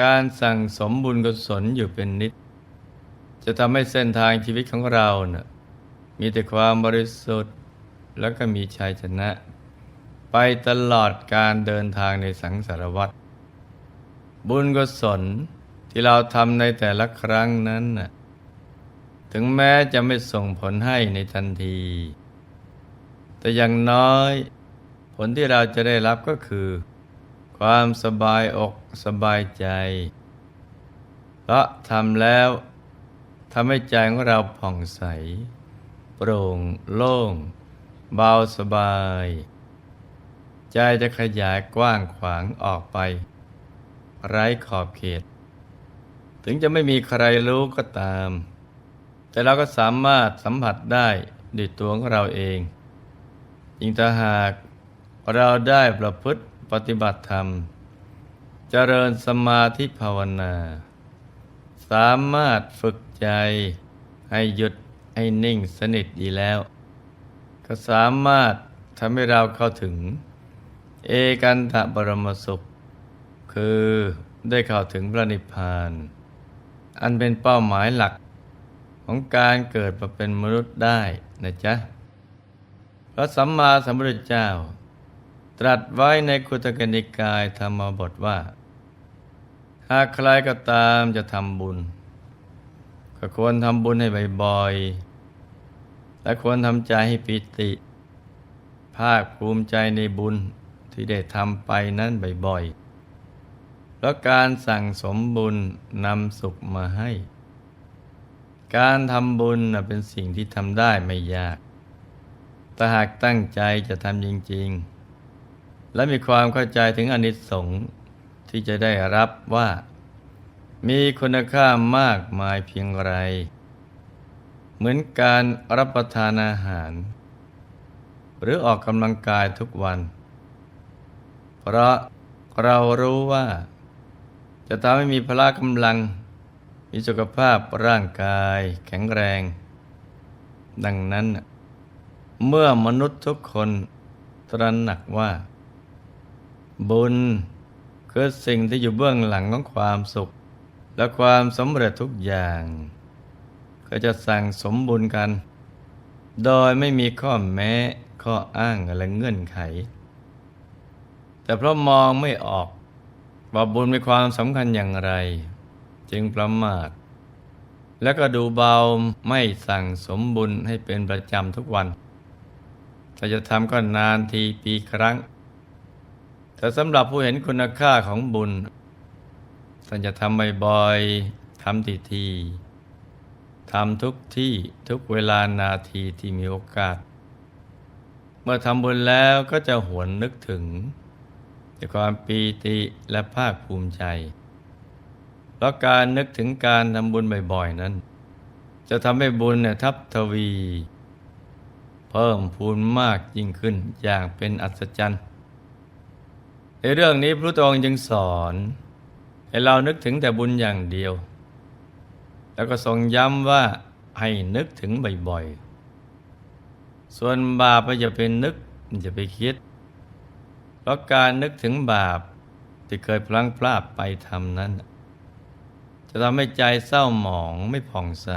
การสั่งสมบุญกุศลอยู่เป็นนิด จะทำให้เส้นทางชีวิตของเราเนะ่ะมีแต่ความบริสุทธิ์แล้วก็มีชัยชนะ ไปตลอดการเดินทางในสังสารวัฏบุญกุศลที่เราทำในแต่ละครั้งนั้นน่ะถึงแม้จะไม่ส่งผลให้ในทันที แต่อย่างน้อย ผลที่เราจะได้รับก็คือ ความสบายอกสบายใจ เพราะทำแล้วทำให้ใจของเราผ่องใส โปร่งโล่ง เบาสบาย ใจจะขยายกว้างขวางออกไป ไร้ขอบเขต ถึงจะไม่มีใครรู้ก็ตาม แต่เราก็สามารถสัมผัสได้ด้วยตัวของเราเองยิ่งถ้าหากเราได้ประพฤติ ปฏิบัติธรรม เจริญสมาธิภาวนา สามารถฝึกใจให้หยุดให้นิ่งสนิทดีแล้ว ก็สามารถทำให้เราเข้าถึง เอกันตะบรมสุข คือได้เข้าถึงพระนิพพาน อันเป็นเป้าหมายหลักของการเกิดมาเป็นมนุษย์ได้นะจ๊ะ พระสัมมาสัมพุทธเจ้า ตรัสไว้ในคุตกนิกายธรรมบทว่า หากใครก็ตามจะทำบุญ ก็ควรทำบุญให้บ่อยๆ และควรทำใจให้ปิติ ภาคภูมิใจในบุญที่ได้ทำไปนั้นบ่อยๆ เพราะการสั่งสมบุญนำสุขมาให้ การทำบุญเป็นสิ่งที่ทำได้ไม่ยาก แต่หากตั้งใจจะทำจริง ๆ และมีความเข้าใจถึงอนิสงส์ที่จะได้รับว่า มีคุณค่ามากมายเพียงไร เหมือนการรับประทานอาหาร หรือออกกำลังกายทุกวัน เพราะเรารู้ว่า จะทำให้มีพละกำลัง มีสุขภาพร่างกายแข็งแรง ดังนั้น เมื่อมนุษย์ทุกคนตระหนักว่า บุญคือสิ่งที่อยู่เบื้องหลังของความสุข และความสำเร็จทุกอย่าง ก็จะสั่งสมบุญกัน โดยไม่มีข้อแม้ข้ออ้างอะไรเงื่อนไข แต่เพราะมองไม่ออกว่าบุญมีความสำคัญอย่างไร จึงประมาทแล้วก็ดูเบาไม่สั่งสมบุญให้เป็นประจำทุกวันถ้าจะทำก็นานทีปีครั้ง แต่สำหรับผู้เห็นคุณค่าของบุญท่านจะทำบ่อยๆทำทีทีทำทุกที่ทุกเวลานาทีที่มีโอกาส เมื่อทำบุญแล้วก็จะหวนนึกถึงในความปีติและภาคภูมิใจ เพราะการนึกถึงการทำบุญบ่อยๆนั้น จะทำให้บุญเนี่ยทับทวี เพิ่มพูนมากยิ่งขึ้นอย่างเป็นอัศจรรย์ ในเรื่องนี้พระองค์จึงสอนให้เรานึกถึงแต่บุญอย่างเดียว แล้วก็ทรงย้ำว่าให้นึกถึงบ่อยๆ ส่วนบาปก็จะเป็นนึกจะไปคิด เพราะการนึกถึงบาปที่เคยพลั้งพลาดไปทำนั้น จะทำให้ใจเศร้าหมองไม่ผ่องใส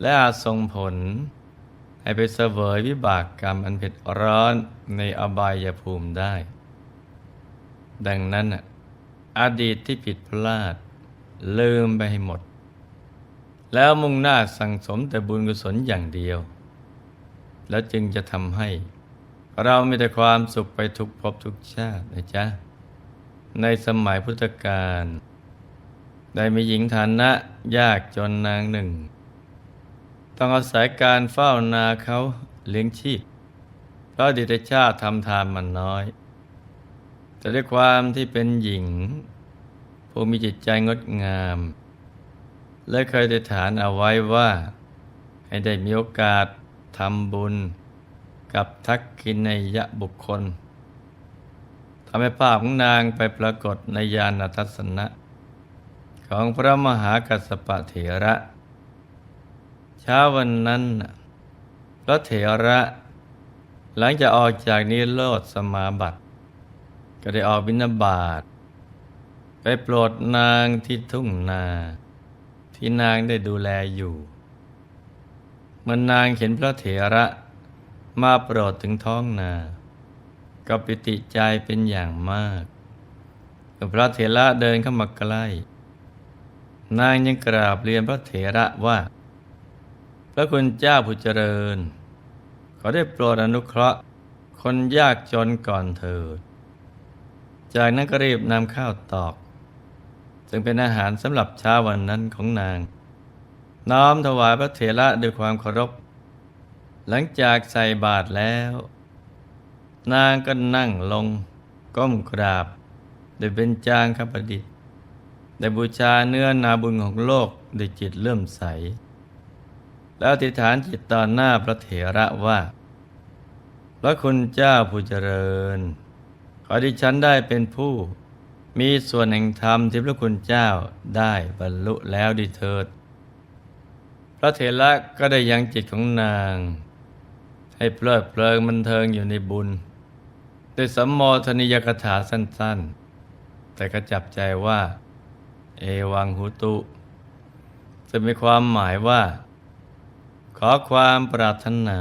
และอาจส่งผลให้ไปเสวยวิบากกรรมอันเผ็ดร้อนในอบายภูมิได้ ดังนั้นน่ะอดีตที่ผิดพลาด ลืมไปให้หมด แล้วมุ่งหน้าสั่งสมแต่บุญกุศลอย่างเดียว แล้วจึงจะทำให้ เรามีแต่ความสุขไปทุกภพทุกชาตินะจ๊ะ ในสมัยพุทธกาลได้มีหญิงฐานะยากจนนางหนึ่ง ต้องอาศัยการเฝ้านาเขาเลี้ยงชีพเพราะดิตชาติทำทานมันน้อย แต่ด้วยความที่เป็นหญิง ผู้มีจิตใจงดงาม และเคยได้ฐานเอาไว้ว่า ให้ได้มีโอกาสทำบุญ กับทักกินในยะบุคคลทำให้ภาพของนางไปปรากฏในยานทัศนะ ของพระมหากัสสปะเถระ เช้าวันนั้นพระเถระ หลังจากออกจากนิโรธสมาบัติ ก็ได้ออกบิณฑบาตไปโปรดนางที่ทุ่งนา ที่นางได้ดูแลอยู่เมื่อนางเห็นพระเถระมาโปรดถึงท้องนา ก็ปิติใจเป็นอย่างมากพระเถระเดินเข้ามาใกล้ นางยังกราบเรียนพระเถระว่า พระคุณเจ้าผู้เจริญ ขอได้โปรดอนุเคราะห์ คนยากจนก่อนเถิด จากนั้นก็รีบนำข้าวตอก ซึ่งเป็นอาหารสำหรับเช้าวันนั้นของนาง น้อมถวายพระเถระด้วยความเคารพ หลังจากใส่บาตรแล้ว นางก็นั่งลง ก้มกราบโดยเป็นจางคประดิษฐ์ได้บูชาเนื้อนาบุญของโลกด้วยจิตเลื่อมใส แล้วอธิษฐานจิตต่อหน้าพระเถระว่า พระคุณเจ้าผู้เจริญ อดิฉันได้เป็นผู้ มีส่วนแห่งธรรมที่พระคุณเจ้าได้บรรลุแล้วดิเถิด พระเถระก็ได้ยังจิตของนาง ให้เพลิดเพลิงบันเทิงอยู่ในบุญด้วยสัมมทนิยกถาสั้น ๆ แต่ก็จับใจว่า เอวังหุตุจะมีความหมายว่า ขอความปรารถนา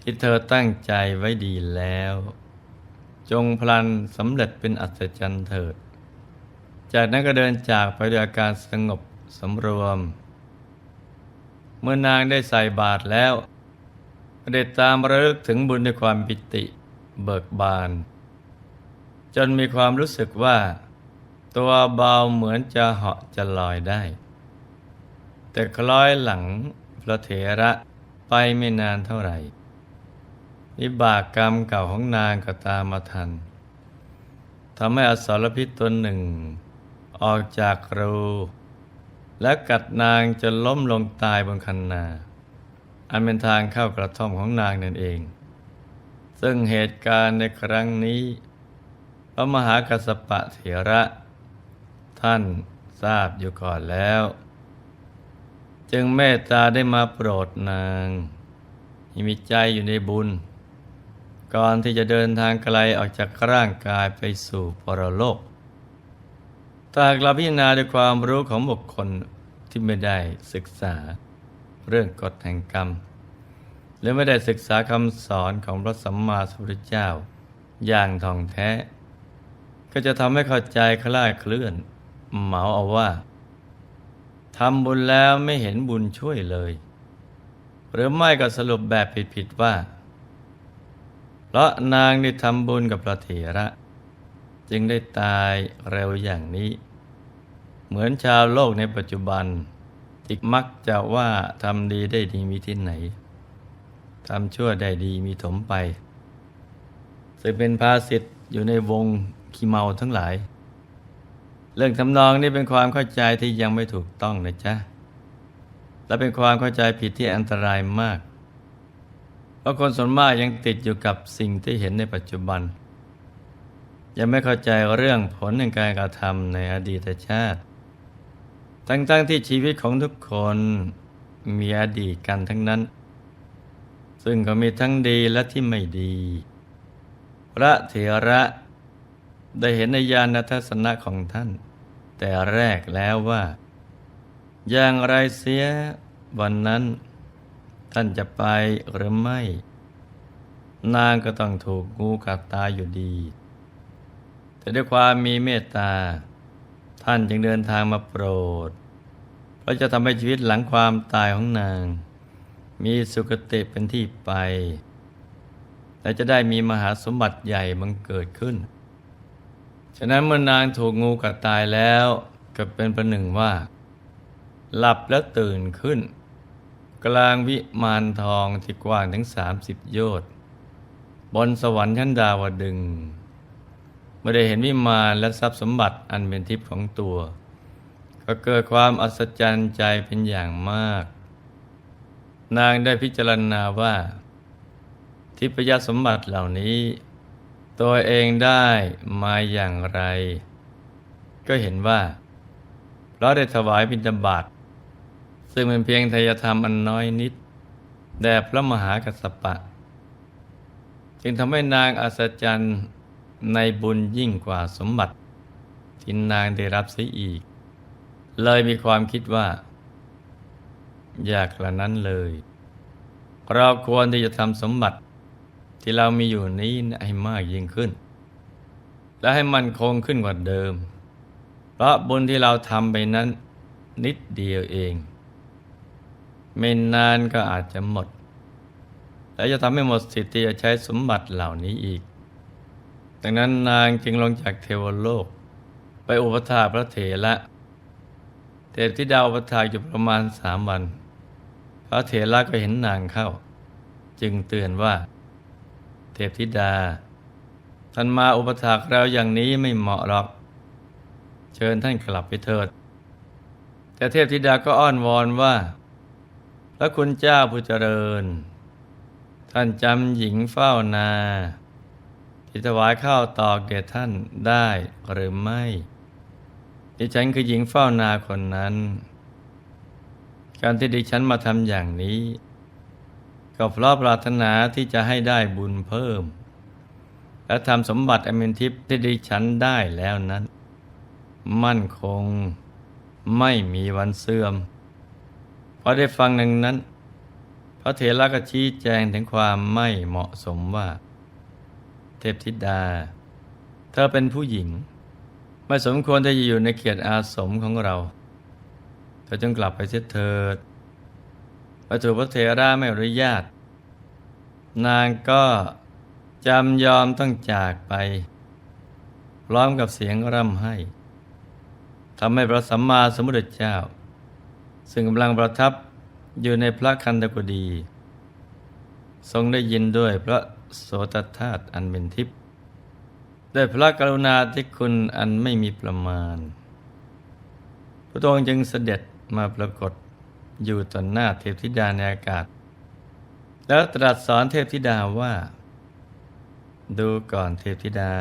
ที่เธอตั้งใจไว้ดีแล้ว จงพลันสำเร็จเป็นอัศจรรย์เถิด จากนั้นก็เดินจากไปด้วยอาการสงบสำรวม เมื่อนางได้ใส่บาตรแล้วก็ได้ตามระลึกถึงบุญด้วยความปิติเบิกบาน จนมีความรู้สึกว่า ตัวเบาเหมือนจะเหาะจะลอยได้ แต่คล้อยหลังพระเถระไปไม่นานเท่าไหร่ วิบากกรรมเก่าของนางก็ตามมาทันทำให้อสรพิษตัวหนึ่ง ออกจากรู และกัดนางจนล้มลงตายบนคันนา อันเป็นทางเข้ากระท่อมของนางนั่นเอง ซึ่งเหตุการณ์ในครั้งนี้ พระมหากัสปะเถระ ท่านทราบอยู่ก่อนแล้ว จึงเมตตาได้มาโปรดนางมีใจอยู่ในบุญ ก่อนที่จะเดินทางไกลออกจากร่างกายไปสู่ปรโลกถ้าหากเราพิจารณาด้วยความรู้ของบุคคลที่ไม่ได้ศึกษาเรื่องกฎแห่งกรรม หรือไม่ได้ศึกษาคำสอนของพระสัมมาสัมพุทธเจ้า อย่างท่องแท้ ก็จะทำให้เข้าใจคลาดเคลื่อน เหมาเอาว่าทำบุญแล้วไม่เห็นบุญช่วยเลย หรือไม่ก็สรุปแบบผิดๆว่า เพราะนางได้ทำบุญกับพระเถระ จึงได้ตายเร็วอย่างนี้ เหมือนชาวโลกในปัจจุบันที่มักจะว่าทำดีได้ดีมีที่ไหนทำชั่วได้ดีมีถมไป ซึ่งเป็นภาษิตอยู่ในวงขี้เมาทั้งหลาย เรื่องทำนองนี้เป็นความเข้าใจที่ยังไม่ถูกต้องนะจ๊ะและเป็นความเข้าใจผิดที่อันตรายมาก เพราะคนส่วนมากยังติดอยู่กับสิ่งที่เห็นในปัจจุบัน ยังไม่เข้าใจเรื่องผลในการกระทำในอดีตชาติ ทั้งๆทที่ชีวิตของทุกคนมีอดีตกันทั้งนั้น ซึ่งก็มีทั้งดีและที่ไม่ดี พระเถระได้เห็นในญาณทัศนะของท่าน แต่แรกแล้วว่า อย่างไรเสียวันนั้น ท่านจะไปหรือไม่ นางก็ต้องถูกงูกัดตายอยู่ดี แต่ด้วยความมีเมตตา ท่านจึงเดินทางมาโปรด เพราะจะทำให้ชีวิตหลังความตายของนาง มีสุคติเป็นที่ไป และจะได้มีมหาสมบัติใหญ่บังเกิดขึ้น ฉะนั้นเมื่อนางถูกงูกัดตายแล้วก็เป็นประหนึ่งว่า หลับแล้วตื่นขึ้น กลางวิมานทองที่กว้างถึงสามสิบโยชน์บนสวรรค์ชั้นดาวดึงเมื่อได้เห็นวิมานและทรัพย์สมบัติอันเป็นทิพย์ของตัว ก็เกิดความอัศจรรย์ใจเป็นอย่างมาก นางได้พิจารณาว่า ทิพยสมบัติเหล่านี้ ตัวเองได้มาอย่างไร ก็เห็นว่าเพราะได้ถวายบิณฑบาต ซึ่งเป็นเพียงทายธรรมอันน้อยนิด แด่พระมหากัสสปะ จึงทำให้นางอัศจรรย์ในบุญยิ่งกว่าสมบัติที่นางได้รับเสียอีก เลยมีความคิดว่า อยากกระนั้นเลย เราควรที่จะทำสมบัติที่เรามีอยู่นี้ให้มากยิ่งขึ้น และให้มันคงขึ้นกว่าเดิม เพราะบุญที่เราทำไปนั้นนิดเดียวเอง ไม่นานก็อาจจะหมด และจะทำให้หมดสิทธิ์ที่จะใช้สมบัติเหล่านี้อีก ดังนั้นนางจึงลงจากเทวโลก ไปอุปถาพระเถระเทพธิดาอุปถาอยู่ประมาณสามวัน พระเถระก็เห็นนางเข้า จึงเตือนว่า เทพธิดา ท่านมาอุปถากเราอย่างนี้ไม่เหมาะหรอก เชิญท่านกลับไปเถิด แต่เทพธิดาก็อ้อนวอนว่า ระคุณเจ้าผู้เจริญ ท่านจำหญิงเฝ้านาที่ถวายข้าวตอกแก่ท่านได้หรือไม่ดิฉันคือหญิงเฝ้านาคนนั้น การที่ดิฉันมาทำอย่างนี้ ก็เพราะปรารถนาที่จะให้ได้บุญเพิ่ม และทำสมบัติอมินทิพย์ที่ดิฉันได้แล้วนั้น มั่นคงไม่มีวันเสื่อม พอได้ฟังดังนั้น พระเถระก็ชี้แจงถึงความไม่เหมาะสมว่า เทพธิดา เธอเป็นผู้หญิง ไม่สมควรที่จะอยู่ในเกียรติอาสมของเรา เธอจงกลับไปเสียเถิดพระถูพระเถระไม่อนุญาต นางก็จำยอมต้องจากไป พร้อมกับเสียงร่ำไห้ทำให้พระสัมมาสัมพุทธเจ้า ซึ่งกำลังประทับอยู่ในพระคันธกุฎีทรงได้ยินด้วยพระโสตธาตุอันเป็นทิพย์ด้วยพระกรุณาที่คุณอันไม่มีประมาณ พระองค์จึงเสด็จมาปรากฏอยู่ต่อหน้าเทพธิดาในอากาศ แล้วตรัสสอนเทพธิดาว่า ดูก่อนเทพธิดา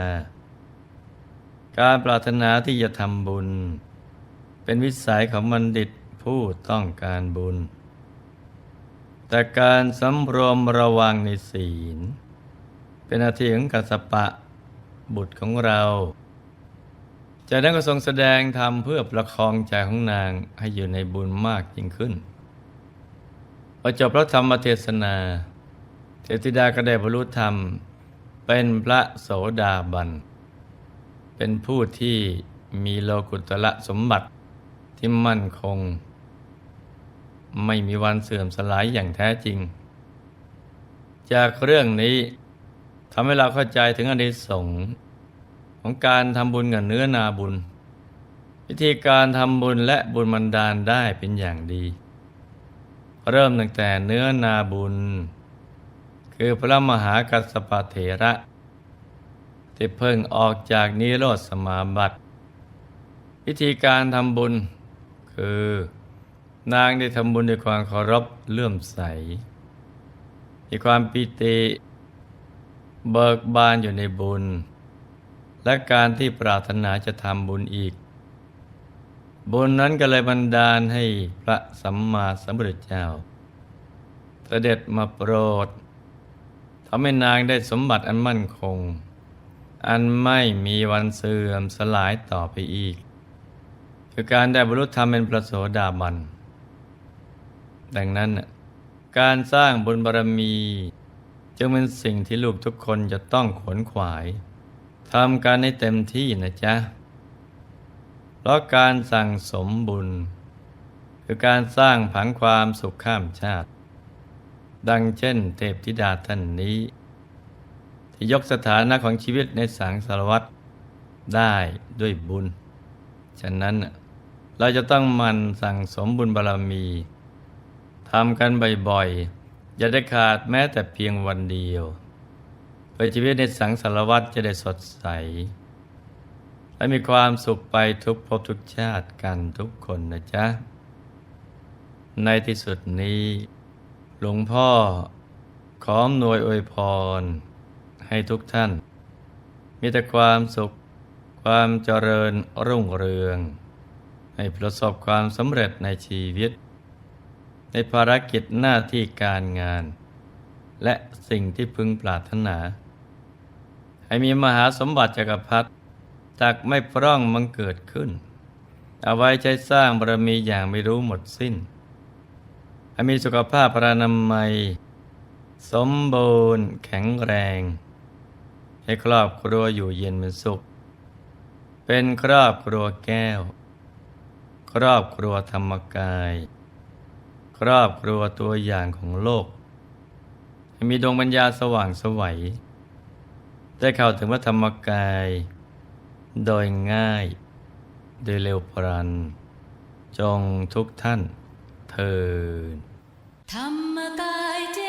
การปรารถนาที่จะทำบุญ เป็นวิสัยของบัณฑิต ผู้ต้องการบุญ แต่การสำรวมระวังในศีล เป็นหน้าทีของกัสสปะบุตรของเรา จากนั้นก็ทรงแสดงธรรมเพื่อประคองใจของนางให้อยู่ในบุญมากยิ่งขึ้นพอจบพระธรรมเทศนา เทพธิดาก็ได้บรรลุธรรม เป็นพระโสดาบัน เป็นผู้ที่มีโลกุตละสมบัติที่มั่นคง ไม่มีวันเสื่อมสลายอย่างแท้จริง จากเรื่องนี้ทำให้เราเข้าใจถึงอนิสงส์ของการทำบุญกับเนื้อนาบุญ วิธีการทำบุญและบุญบันดาลได้เป็นอย่างดี เริ่มตั้งแต่เนื้อนาบุญ คือพระมหากัสสปะเถระที่เพิ่งออกจากนิโรธสมาบัติ วิธีการทำบุญคือ นางได้ทำบุญด้วยความเคารพเลื่อมใส มีความปิติเบิกบานอยู่ในบุญ และการที่ปรารถนาจะทำบุญอีก บุญนั้นก็เลยบันดาลให้พระสัมมาสัมพุทธเจ้า เสด็จมาโปรดทำให้นางได้สมบัติอันมั่นคง อันไม่มีวันเสื่อมสลายต่อไปอีกคือการได้บรรลุธรรมเป็นพระโสดาบัน ดังนั้น การสร้างบุญบารมี จึงเป็นสิ่งที่ลูกทุกคนจะต้องขวนขวายทำการให้เต็มที่นะจ๊ะ เพราะการสั่งสมบุญ คือการสร้างผังความสุขข้ามชาติ ดังเช่นเทพธิดาท่านนี้ ที่ยกสถานะของชีวิตในสังสารวัตรได้ด้วยบุญ ฉะนั้นเราจะต้องมันสั่งสมบุญบารมี ทำกันบ่อยๆ อย่าได้ขาดแม้แต่เพียงวันเดียวเพื่อชีวิตในสังสารวัตรจะได้สดใส และมีความสุขไปทุกภพทุกชาติกันทุกคนนะจ๊ะ ในที่สุดนี้ หลวงพ่อขออำนวยอวยพร ให้ทุกท่าน มีแต่ความสุข ความเจริญรุ่งเรือง ให้ประสบความสำเร็จในชีวิต ในภารกิจหน้าที่การงาน และสิ่งที่พึงปรารถนา ให้มีมหาสมบัติจักรพรรดิตักไม่พร่องมันเกิดขึ้น เอาไว้ใช้สร้างบารมีอย่างไม่รู้หมดสิ้น ให้มีสุขภาพพรานามัย สมบูรณ์แข็งแรง ให้ครอบครัวอยู่เย็นเป็นสุข เป็นครอบครัวแก้ว ครอบครัวธรรมกาย ครอบครัวตัวอย่างของโลก มีดวงปัญญาสว่างสวัยได้เข้าถึงพระธรรมกาย โดยง่าย โดยเร็วพรัน จงทุกท่านเทินธรรมกายจ